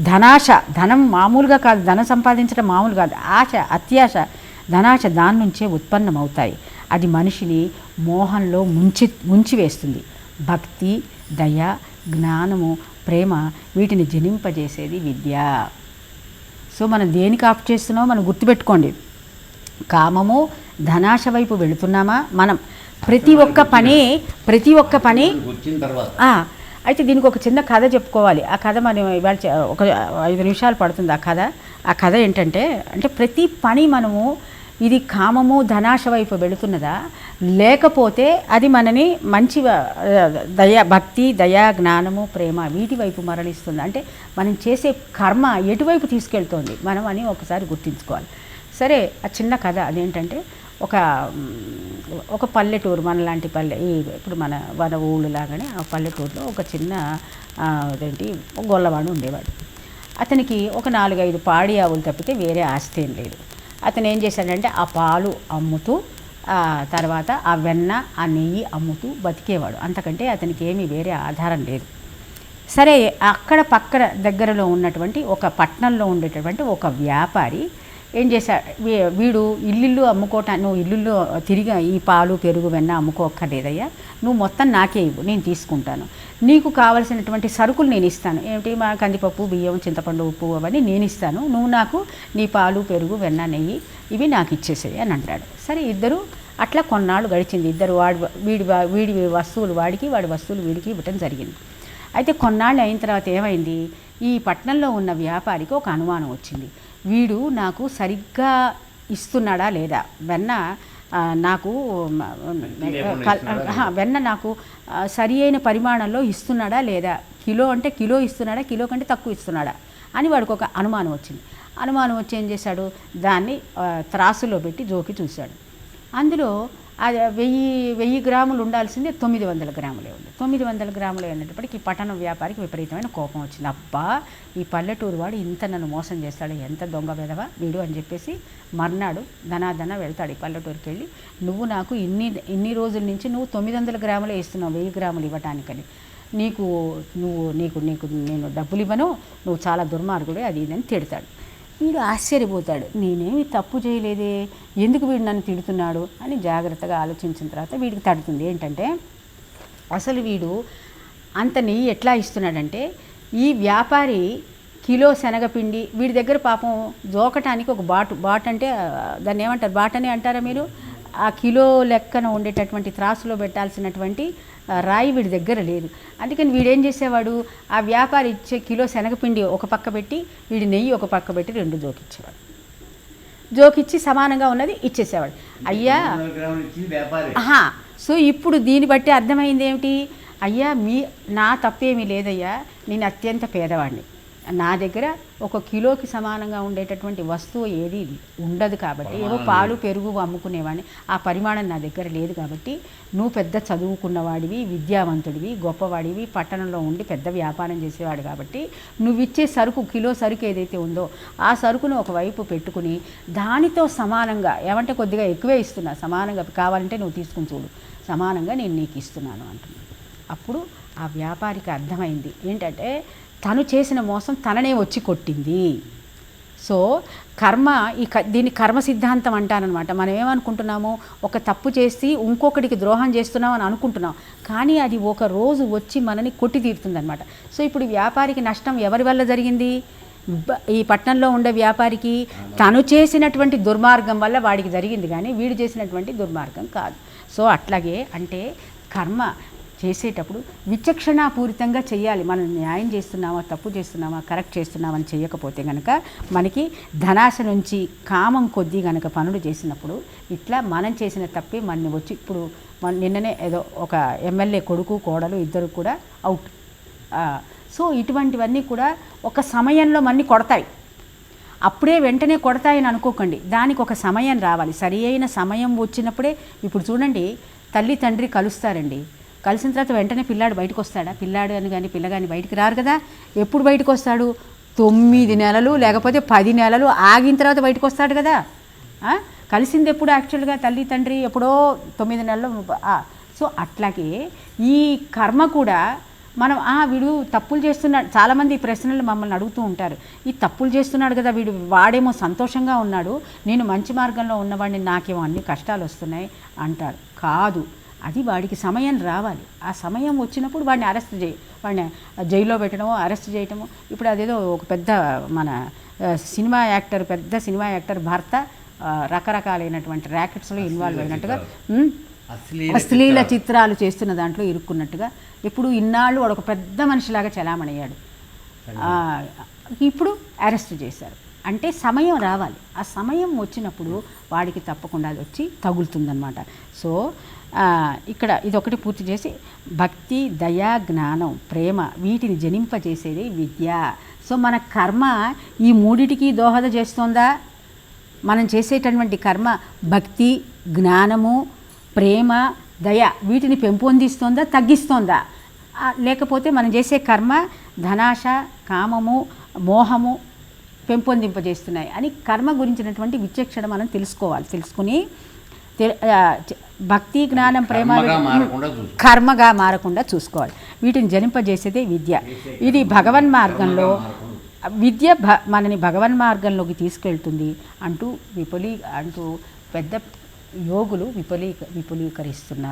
ధనాశ ధనం మామూలుగా కాదు ధనం సంపాదించడం మామూలు కాదు ఆశ అత్యాశ ధనాశ దాని నుంచే ఉత్పన్నమవుతాయి. అది మనిషిని మోహంలో ముంచి ముంచివేస్తుంది. భక్తి దయ జ్ఞానము ప్రేమ వీటిని జనింపజేసేది విద్య. సో మనం దేనికి ఆఫ్ చేస్తున్నామో మనం గుర్తుపెట్టుకోండి. కామము ధనాశ వైపు వెళుతున్నామా? మనం ప్రతి ఒక్క పని ప్రతి ఒక్క పని వచ్చిన తర్వాత. ఆ, అయితే దీనికి ఒక చిన్న కథ చెప్పుకోవాలి. ఆ కథ మనం ఇవాళ ఒక ఐదు నిమిషాలు పడుతుంది ఆ కథ. ఆ కథ ఏంటంటే అంటే ప్రతి పని మనము ఇది కామము ధనాశ వైపు వెళుతున్నదా? లేకపోతే అది మనని మంచి దయ భక్తి దయా జ్ఞానము ప్రేమ వీటి వైపు మరణిస్తుంది అంటే మనం చేసే కర్మ ఎటువైపు తీసుకెళ్తోంది? మనం అని ఒకసారి గుర్తించుకోవాలి. సరే ఆ చిన్న కథ అదేంటంటే ఒక ఒక పల్లెటూరు మన లాంటి పల్లె ఈ ఇప్పుడు మన మన ఊళ్ళు లాగానే ఆ పల్లెటూరులో ఒక చిన్న అదేంటి గొల్లవాడు ఉండేవాడు. అతనికి ఒక నాలుగైదు పాడి ఆవులు తప్పితే వేరే ఆస్తి ఏం లేదు. అతను ఏం చేశాడంటే ఆ పాలు అమ్ముతూ తర్వాత ఆ వెన్న ఆ నెయ్యి అమ్ముతూ బతికేవాడు. అంతకంటే అతనికి ఏమీ వేరే ఆధారం లేదు. సరే అక్కడ పక్కన దగ్గరలో ఉన్నటువంటి ఒక పట్టణంలో ఉండేటటువంటి ఒక వ్యాపారి ఏం చేశా? వీ- వీడు ఇల్లు అమ్ముకోవటా నువ్వు ఇల్లు తిరిగి ఈ పాలు పెరుగు వెన్న అమ్ముకోక్కర్లేదయ్యా. నువ్వు మొత్తం నాకే ఇవ్వు నేను తీసుకుంటాను. నీకు కావలసినటువంటి సరుకులు నేను ఇస్తాను. ఏమిటి? మా కందిపప్పు బియ్యం చింతపండు ఉప్పు అవన్నీ నేను ఇస్తాను. నువ్వు నాకు నీ పాలు పెరుగు వెన్న నెయ్యి ఇవి నాకు ఇచ్చేసేయి అని అంటాడు. సరే ఇద్దరు అట్లా కొన్నాళ్ళు గడిచింది. ఇద్దరు వాడి వీడి వా- వీడి వస్తువులు వాడికి వాడి వస్తువులు వీడికి ఇవ్వటం జరిగింది. అయితే కొన్నాళ్ళు అయిన తర్వాత ఏమైంది? ఈ పట్టణంలో ఉన్న వ్యాపారికి ఒక అనుమానం వచ్చింది. వీడు నాకు సరిగ్గా ఇస్తున్నాడా లేదా? వెన్న నాకు వెన్న నాకు సరి అయిన పరిమాణంలో ఇస్తున్నాడా లేదా? కిలో అంటే కిలో ఇస్తున్నాడా కిలో కంటే తక్కువ ఇస్తున్నాడా? అని వాడికి ఒక అనుమానం వచ్చింది. అనుమానం వచ్చి ఏం చేశాడు? దాన్ని త్రాసులో పెట్టి జోకి చూశాడు. అందులో అది వెయ్యి వెయ్యి గ్రాములు ఉండాల్సిందే తొమ్మిది వందల గ్రాములే ఉంది. తొమ్మిది వందల గ్రాములు ఉన్నప్పటికీ ఈ పట్టణ వ్యాపారికి విపరీతమైన కోపం వచ్చింది. అబ్బా ఈ పల్లెటూరు వాడు ఇంత నన్ను మోసం చేస్తాడు ఎంత దొంగ వెధవ వీడు అని చెప్పేసి మర్నాడు ధనాధన వెళ్తాడు ఈ పల్లెటూరుకి వెళ్ళి నువ్వు నాకు ఇన్ని ఇన్ని రోజుల నుంచి నువ్వు తొమ్మిది వందల గ్రాములే ఇస్తున్నావు వెయ్యి గ్రాములు ఇవ్వటానికని. నీకు నువ్వు నీకు నీకు నేను డబ్బులు ఇవ్వను నువ్వు చాలా దుర్మార్గుడే అది ఇది అని తిడతాడు. వీడు ఆశ్చర్యపోతాడు. నేనేమి తప్పు చేయలేదే? ఎందుకు వీడు నన్ను తిడుతున్నాడు? అని జాగ్రత్తగా ఆలోచించిన తర్వాత వీడికి తడుతుంది. ఏంటంటే అసలు వీడు అంత నెయ్యి ఎట్లా ఇస్తున్నాడంటే ఈ వ్యాపారి కిలో శనగపిండి వీడి దగ్గర పాపం జోకటానికి ఒక బాటు బాట్ అంటే దాన్ని ఏమంటారు? బాట్ అని అంటారా మీరు? ఆ కిలో లెక్కన ఉండేటటువంటి త్రాసులో పెట్టాల్సినటువంటి రాయి వీడి దగ్గర లేదు. అందుకని వీడేం చేసేవాడు? ఆ వ్యాపారి ఇచ్చే కిలో శనగపిండి ఒక పక్క పెట్టి వీడి నెయ్యి ఒక పక్క పెట్టి రెండు జోకిచ్చేవాడు. జోకిచ్చి సమానంగా ఉన్నది ఇచ్చేసేవాడు. అయ్యా! సో ఇప్పుడు దీన్ని బట్టి అర్థమైంది ఏమిటి? అయ్యా మీ నా తప్పేమీ లేదయ్యా. నేను అత్యంత పేదవాడిని. నా దగ్గర ఒక కిలోకి సమానంగా ఉండేటటువంటి వస్తువు ఏది? ఉండదు కాబట్టి. ఏవో పాలు పెరుగు అమ్ముకునేవాడిని. ఆ పరిమాణం నా దగ్గర లేదు కాబట్టి నువ్వు పెద్ద చదువుకున్నవాడివి విద్యావంతుడివి గొప్పవాడివి పట్టణంలో ఉండి పెద్ద వ్యాపారం చేసేవాడు కాబట్టి నువ్వు ఇచ్చే సరుకు కిలో సరుకు ఏదైతే ఉందో ఆ సరుకును ఒకవైపు పెట్టుకుని దానితో సమానంగా ఏమంటే కొద్దిగా ఎక్కువే ఇస్తున్నా సమానంగా కావాలంటే నువ్వు తీసుకుని చూడు. సమానంగా నేను నీకు ఇస్తున్నాను అంటున్నాను అప్పుడు ఆ వ్యాపారికి అర్థమైంది. ఏంటంటే తను చేసిన మోసం తననే వచ్చి కొట్టింది. సో కర్మ ఈ క దీన్ని కర్మ సిద్ధాంతం అంటానన్నమాట మనం ఏమనుకుంటున్నాము? ఒక తప్పు చేసి ఇంకొకటికి ద్రోహం చేస్తున్నాం అని అనుకుంటున్నాం. కానీ అది ఒక రోజు వచ్చి మనని కొట్టి తీరుతుందనమాట సో ఇప్పుడు వ్యాపారికి నష్టం ఎవరి వల్ల జరిగింది? ఈ పట్టణంలో ఉండే వ్యాపారికి. తను చేసినటువంటి దుర్మార్గం వల్ల వాడికి జరిగింది కానీ వీడు చేసినటువంటి దుర్మార్గం కాదు. సో అట్లాగే అంటే కర్మ చేసేటప్పుడు విచక్షణాపూరితంగా చేయాలి. మనం న్యాయం చేస్తున్నామా తప్పు చేస్తున్నామా కరెక్ట్ చేస్తున్నామని చేయకపోతే కనుక మనకి ధనాశ నుంచి కామం కొద్దీ కనుక పనులు చేసినప్పుడు ఇట్లా మనం చేసిన తప్పే మన వచ్చి ఇప్పుడు మన నిన్ననే ఏదో ఒక ఎమ్మెల్యే కొడుకు కోడలు ఇద్దరు కూడా అవుట్. సో ఇటువంటివన్నీ కూడా ఒక సమయంలో మన్ని కొడతాయి. అప్పుడే వెంటనే కొడతాయని అనుకోకండి. దానికి ఒక సమయం రావాలి. సరి అయిన సమయం వచ్చినప్పుడే ఇప్పుడు చూడండి తల్లి తండ్రి కలుస్తారండి. కలిసిన తర్వాత వెంటనే పిల్లాడు బయటకు వస్తాడా? పిల్లాడు అని కానీ పిల్లగాని బయటికి రారు కదా. ఎప్పుడు బయటకు వస్తాడు? తొమ్మిది నెలలు లేకపోతే పది నెలలు ఆగిన తర్వాత బయటకు వస్తాడు కదా. కలిసింది ఎప్పుడు యాక్చువల్గా తల్లి తండ్రి ఎప్పుడో తొమ్మిది నెలలు సో అట్లాగే ఈ కర్మ కూడా మనం ఆ వీడు తప్పులు చేస్తున్నాడు. చాలామంది ఈ ప్రశ్నలు మమ్మల్ని అడుగుతూ ఉంటారు. ఈ తప్పులు చేస్తున్నాడు కదా వీడు వాడేమో సంతోషంగా ఉన్నాడు. నేను మంచి మార్గంలో ఉన్నవాడిని నాకేమో అన్ని కష్టాలు వస్తున్నాయి అంటారు. కాదు. అది వాడికి సమయం రావాలి. ఆ సమయం వచ్చినప్పుడు వాడిని అరెస్ట్ చేయి. వాడిని జైల్లో పెట్టడమో అరెస్ట్ చేయటమో ఇప్పుడు అదేదో ఒక పెద్ద మన సినిమా యాక్టర్ పెద్ద సినిమా యాక్టర్ భర్త రకరకాలైనటువంటి ర్యాకెట్స్లో ఇన్వాల్వ్ అయినట్టుగా అశ్లీల చిత్రాలు. చేస్తున్న దాంట్లో ఇరుక్కున్నట్టుగా ఇప్పుడు ఇన్నాళ్ళు వాడు ఒక పెద్ద మనిషిలాగా చలామణయ్యాడు. ఇప్పుడు అరెస్ట్ చేశారు. అంటే సమయం రావాలి. ఆ సమయం వచ్చినప్పుడు వాడికి తప్పకుండా అది వచ్చి తగులుతుందనమాట సో ఇక్కడ ఇదొకటి పూర్తి చేసి భక్తి దయ జ్ఞానం ప్రేమ వీటిని జనింపజేసేది విద్య. సో మన కర్మ ఈ మూడిటికి దోహద చేస్తోందా? మనం చేసేటటువంటి కర్మ భక్తి జ్ఞానము ప్రేమ దయ వీటిని పెంపొందిస్తోందా? తగ్గిస్తోందా? లేకపోతే మనం చేసే కర్మ ధనాశ కామము మోహము పెంపొందింపజేస్తున్నాయి అని కర్మ గురించినటువంటి విచక్షణ మనం తెలుసుకోవాలి తెలుసుకుని భక్తి జ్ఞానం ప్రేమ కర్మగా మారకుండా చూసుకోవాలి. వీటిని జనింపజేసేదే విద్య ఇది భగవన్ మార్గంలో. విద్య భ మనని భగవన్ మార్గంలోకి తీసుకెళ్తుంది అంటూ విపులీ అంటూ పెద్ద యోగులు విపులీ విపులీకరిస్తున్నారు